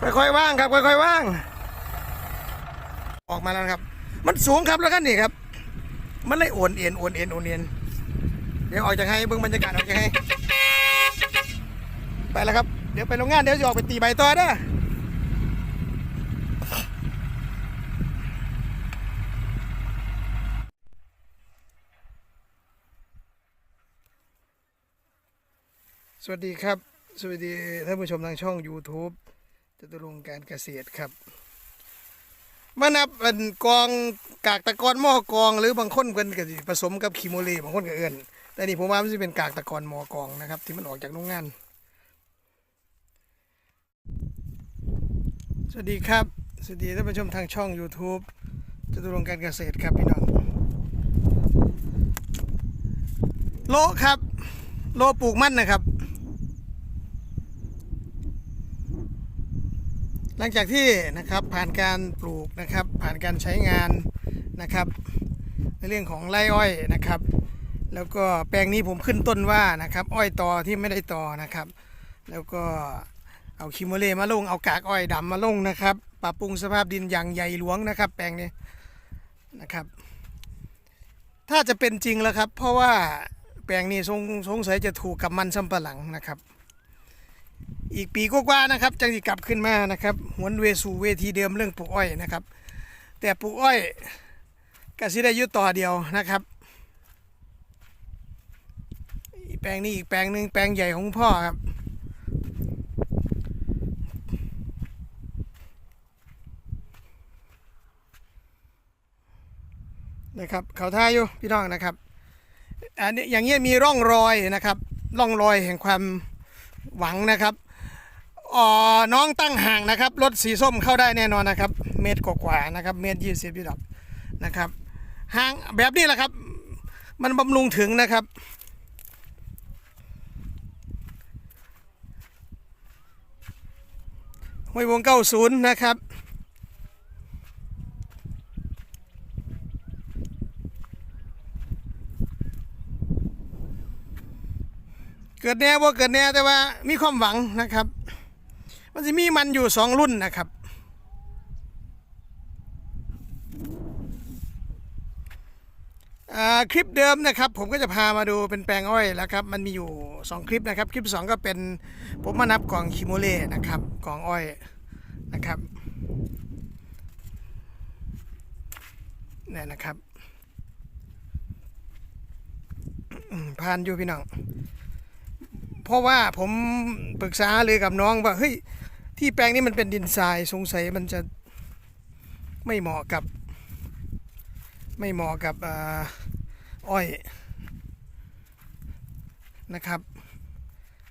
ค่อยๆว่างครับค่อยๆว่าง ออกมาแล้วครับ มันสูงครับแล้วกันนี่ครับ มันเลยโอนเอ็นโอนเอ็นโอนเอ็นเดี๋ยวออกจากให้เบิ่งบรรยากาศออกจากให้ไปแล้วครับ เดี๋ยวไปโรงงานเดี๋ยวจะออกไปตีใบต่อเด้อสวัสดีครับ สวัสดีท่านผู้ชมทางช่อง YouTube จตุรงการเกษตรครับมานับเป็นกองกากตะกอนหม้อกอง หรือบางคนเพิ่นก็สิผสมกับคีโมเลบางคนก็เอื่นแต่นี่ผมว่ามันจะเป็นกากตะกอนหม้อกองนะครับ ที่มันออกจากโรงงาน สวัสดีครับ สวัสดีท่านผู้ชมทางช่อง YouTube จตุรงการเกษตรครับพี่น้องโลครับ โลปลูกมันนะครับ หลังจากที่นะครับผ่านการปลูกนะครับผ่านการใช้งานนะครับ ในเรื่องของไร่อ้อยนะครับ แล้วก็แปลงนี้ผมขึ้นต้นว่านะครับ อ้อยตอที่ไม่ได้ตอนะครับ แล้วก็เอาคิโมเลมาลงเอากากอ้อยดำมาลงนะครับ ปรับปรุงสภาพดินอย่างใหญ่หลวงนะครับ แปลงนี้นะครับ ถ้าจะเป็นจริงแล้วครับ เพราะว่าแปลงนี้สงสงสัยจะถูกกับมันสำปะหลังนะครับ อีกปีกว่าๆนะครับจังสิกลับขึ้นมานะครับหวนเวสู่เวทีเดิมเรื่องปลูกอ้อยนะครับ แต่ปลูกอ้อยก็สิได้ยุต่อเดียวนะครับอีกแปลงนี้อีกแปลงหนึ่งแปลงใหญ่ของพ่อครับนะครับเขาท่าอยู่พี่น้องนะครับอันนี้อย่างเงี้ยมีร่องรอยนะครับ ร่องรอยแห่งความหวังนะครับ อ๋อน้องตั้งห่างนะครับ รถสีส้มเข้าได้แน่นอนนะครับ เมตรกว่าๆนะครับ เมตรยี่สิบพี่ดอกนะครับห่างแบบนี้แหละครับ มันบำรุงถึงนะครับ ห้วยวงเก้าศูนย์นะครับเกิดแน่ว่าเกิดแน่แต่ว่ามีความหวังนะครับ มันจะมีมันอยู่สองรุ่นนะครับ คลิปเดิมนะครับ ผมก็จะพามาดูเป็นแปลงอ้อยแล้วครับ มันมีอยู่ 2 คลิปนะครับ คลิป 2 ก็เป็นผมมานับกล่องคิโมเล่นะครับกล่องอ้อยนะครับเนี่ยนะครับผ่านอยู่พี่น้อง เพราะว่าผมปรึกษาเลยกับน้องว่าเฮ้ย ที่แปลงนี้มันเป็นดินทรายสงสัยมันจะไม่เหมาะกับ ไม่เหมาะกับอ้อยนะครับ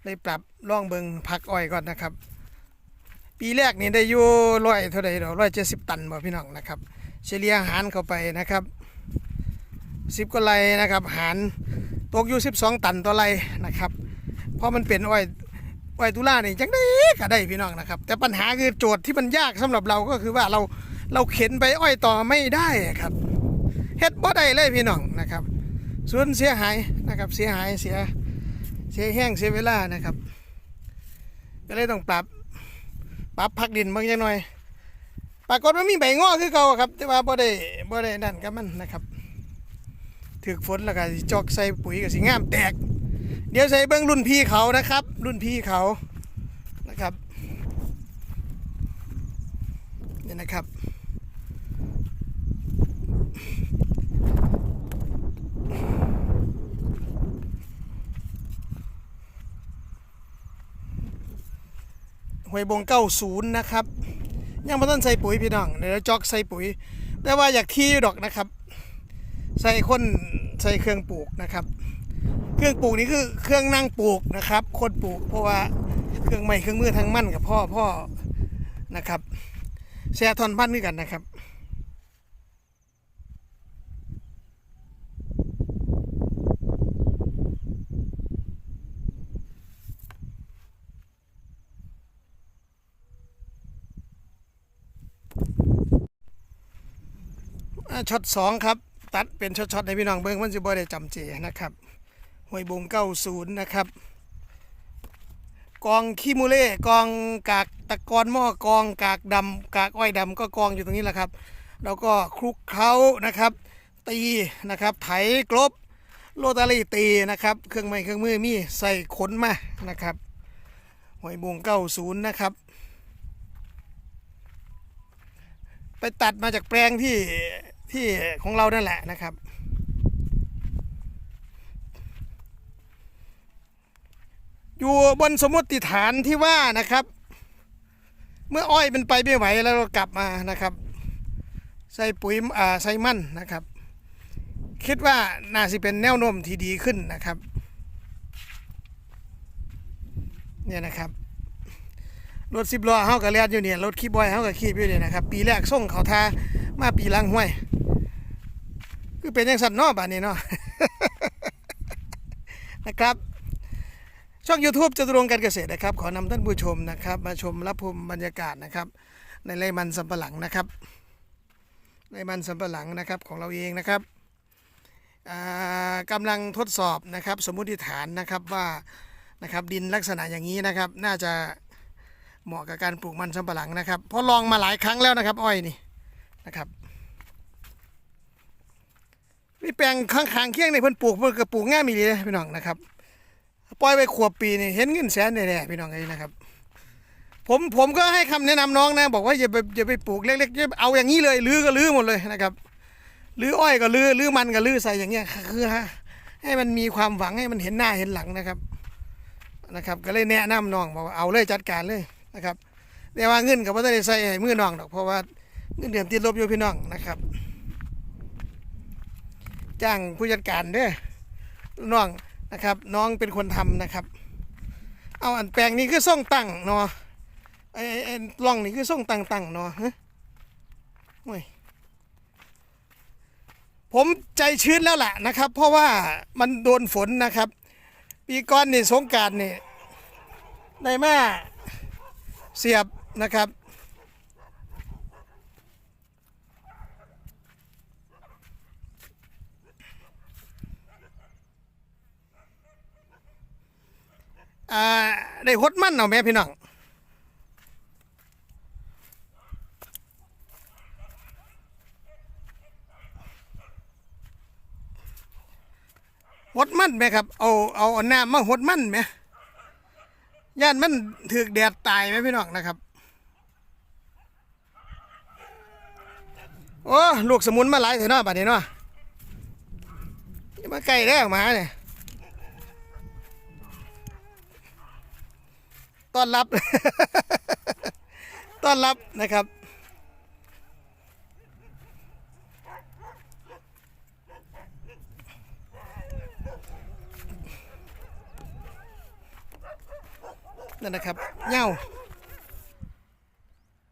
เลยปรับร่องเบิงพักอ้อยก่อนนะครับ ปีแรกนี่ได้อยู่ร้อยเท่าไหร่ดอกร้อยเจ็ดสิบตันบ่พี่น้องนะครับ เฉลี่ยหารเข้าไปนะครับสิบกว่าไรนะครับ หารตกอยู่สิบสองตันต่อไรนะครับ เพราะมันเป็นอ้อย อ้อยตุล่านี่จังได้ก็ได้พี่น้องนะครับ แต่ปัญหาคือโจทย์ที่มันยากสำหรับเราก็คือว่าเราเราเข็นไปอ้อยต่อไม่ได้ครับเฮ็ดบ่ได้เลยพี่น้องนะครับ ส่วนเสียหายนะครับเสียหายเสียเสียแห้งเสียเวลานะครับ ก็เลยต้องปรับปรับพักดินบางจังหน่อย ปรากฏว่ามีใบงอคือเก่าครับ แต่ว่าบ่ได้บ่ได้นั่นกับมันนะครับถึกฝนแล้วก็จอกใส่ปุ๋ยก็สิงามแตก เดี๋ยวใส่เบิ้องรุ่นพี่เขานะครับ รุ่นพี่เขานะครับเนี่ยนะครับ หวยบงเก้าศูนย์นะครับ ยังไม่ต้องใส่ปุ๋ยพี่น้อง เดี๋ยวจอกใส่ปุ๋ย แต่ว่าอยากที่ดอกนะครับ ใส่คนใส่เครื่องปลูกนะครับ เครื่องปลูกนี่คือเครื่องนั่งปลูกนะครับคนปลูกเพราะว่าเครื่องไม้เครื่องมือทั้งมั่นกับพ่อพ่อนะครับแช่ทอนพันด้วยกันนะครับช็อตสองครับ ตัดเป็นช็อตๆให้พี่น้องเบิ้งมันจะบ่ได้จำเจนะครับ วยบงเก้าศูนย์นะครับ กองขี้มูเล่กองกากตะกอนหม้อกองกากดำกากอ้อยดำก็กองอยู่ตรงนี้แหละครับ แล้วก็คลุกเคล้านะครับ ตีนะครับ ไถกลบโรตารี่ตีนะครับ เครื่องไม้เครื่องมือมีใส่ขนมานะครับหอยบงเก้าศูนย์นะครับ ไปตัดมาจากแปลงที่ที่ของเรานั่นแหละนะครับ อยู่บนสมมติฐานที่ว่านะครับ เมื่ออ้อยมันไปไม่ไหวแล้วเรากลับมานะครับ ใส่ปุ๋ยอ่าใส่มันนะครับ คิดว่าน่าสิเป็นแนวโน้มที่ดีขึ้นนะครับเนี่ยนะครับรถสิบล้อเฮากับเลียนอยู่เนี่ยรถคีบอยเฮากับคีบอยู่เนี่ยนะครับ ปีแรกส่งเขาทามาปีหลังห้วย คือเป็นยังสันเนอบ้านนี้เนาะนะครับ ช่อง YouTube จตุรงการเกษตรนะครับ ขอนำท่านผู้ชมนะครับ มาชมรับชมบรรยากาศนะครับ ในไร่มันสำปะหลังนะครับไร่มันสำปะหลังนะครับของเราเองนะครับกำลังทดสอบนะครับสมมุติฐานนะครับว่านะครับดินลักษณะอย่างนี้นะครับ น่าจะเหมาะกับการปลูกมันสำปะหลังนะครับเพราะลองมาหลายครั้งแล้วนะครับ อ้อยนี่นะครับนี่แปลงข้างๆเคียงในเพิ่นปลูกเพิ่นก็ปลูกง่ายมีดีเลยพี่น้องนะครับ ปล่อยไปขวบปีนี่เห็นเงินแสนแน่ๆพี่น้องไอ้นะครับ ผมผมก็ให้คำแนะนำน้องนะ บอกว่าอย่าไปอย่าไปปลูกเล็กๆอย่าเอาอย่างนี้เลยลื้อก็ลื้อหมดเลยนะครับลื้ออ้อยก็ลื้อลื้อมันก็ลื้อใส่อย่างเงี้ยคือฮะให้มันมีความหวังให้มันเห็นหน้าเห็นหลังนะครับนะครับ ก็เลยแนะนำน้องบอกว่าเอาเลยจัดการเลยนะครับแต่ว่าเงินกับว่าได้ใส่มือน้องดอกเพราะว่าเงินเดือนติดลบอยู่พี่น้องนะครับจ้างผู้จัดการเด้อน้อง นะครับ น้องเป็นคนทำนะครับ เอาอันแปลงนี้คือส่งตั้งเนาะไอ้ไอ้ไอ้ร่องนี่คือส่งตั้งตั้งเนาะฮะโอ้ยผมใจชื้นแล้วล่ะนะครับ เพราะว่ามันโดนฝนนะครับ ปีก่อนนี่สงการนี่ได้มาเสียบนะครับ อ่าได้หดมันเอาแม่พี่น้องหดมันไหมครับ เอาเอาเอาน้ำมาหดมันไหมย่านมันถือแดดตายไหมพี่น้องนะครับ โอ้ลูกสมุนมาหลายเถอะเนาะบัดนี้เนาะมาใกลแล้วหมาเนี่ย ต้อนรับ ต้อนรับนะครับ นั่นนะครับเหย้า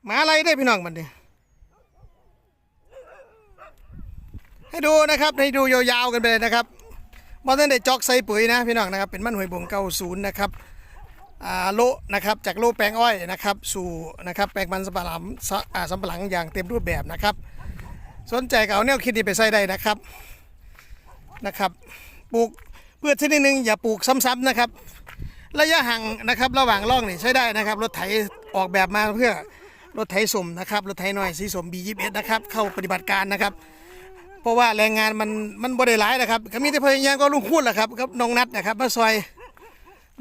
หมาอะไรได้พี่น้องมันดิให้ดูนะครับให้ดูยาวๆกันไปเลยนะครับบอลนั่นได้จอกใส่ปุ๋ยนะพี่น้องนะครับเป็นมันหวยบงเก้าศูนย์นะครับ โลนะครับจากโลแปลงอ้อยนะครับ สู่นะครับแปลงมันสำปะหลังสะอ่าสำปะหลังอย่างเต็มรูปแบบนะครับ สนใจก็เอาแนวคิดนี้ไปใส่ได้นะครับนะครับปลูกพืชชนิดหนึ่งอย่าปลูกซ้ำๆนะครับ ระยะห่างนะครับระหว่างร่องนี่ใช้ได้นะครับ รถไถออกแบบมาเพื่อรถไถสมนะครับรถไถหน้อยสีสม B21 นะครับเข้าปฏิบัติการนะครับ เพราะว่าแรงงานมันมันบ่ได้หลายนะครับก็มีแต่พยายามก็ลุงคูดแหละครับกับน้องนัดนะครับมาซอย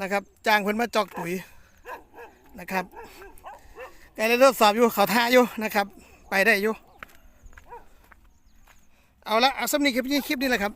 นะครับจ้างเพิ่นมาจอกปุ๋ยนะครับไกได้ทดสอบอยู่เขาท่าอยู่นะครับ ไปได้อยู่ เอาละเอาสำนีคลิปนี้คลิปนี้แหละครับ